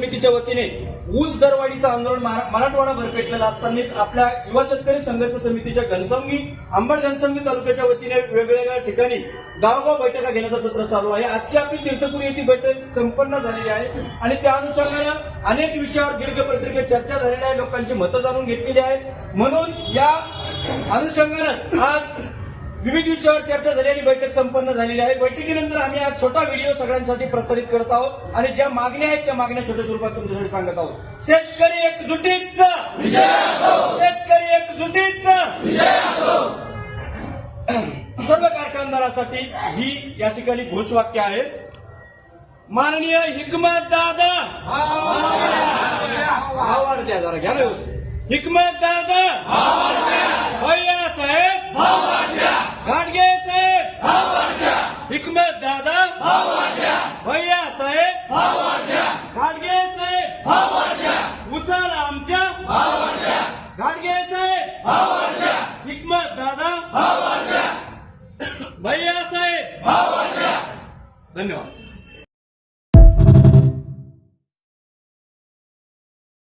समितीच्या वतीने ऊस दरवाढीचं आंदोलन मराठवाडा भरपेटलेलं असतानाच आपल्या युवा शेतकरी संघर्ष समितीच्या घनसंगी अंबड घनसंगी तालुक्याच्या वतीने वेगवेगळ्या ठिकाणी गावगाव बैठका घेण्याचं सत्र चालू आहे. आजची आपली तीर्थपुरी येथे बैठक संपन्न झालेली आहे आणि त्या अनुषंगानं अनेक विषयावर दीर्घ पत्रिकेत चर्चा झालेली आहे. लोकांची मतं जाणून घेतलेली आहेत. म्हणून या अनुषंगानंच आज विविध विषयावर चर्चा झाली आणि बैठक संपन्न झालेली आहे. बैठकीनंतर आम्ही हा छोटा व्हिडिओ सगळ्यांसाठी प्रसारित करत आहोत आणि ज्या मागण्या आहेत त्या मागण्या छोट्या स्वरूपात तुमच्यासाठी सांगत आहोत. शेतकरी एकजुटीच! शेतकरी एकजुटीच! सर्व कारखानदारासाठी ही या ठिकाणी घोषवाक्य आहे. माननीय हिकमत दादा! आवाज द्या जरा घ्या ना व्यवस्थित. हिकमत दादा भैया साहेब गाडगे साहेब हिकमत दादा। भैया साहेब। घाडगे साहेब। उसाल आमच्या। घाडगे साहेब। हिकमत दादा। भैया साहेब। धन्यवाद।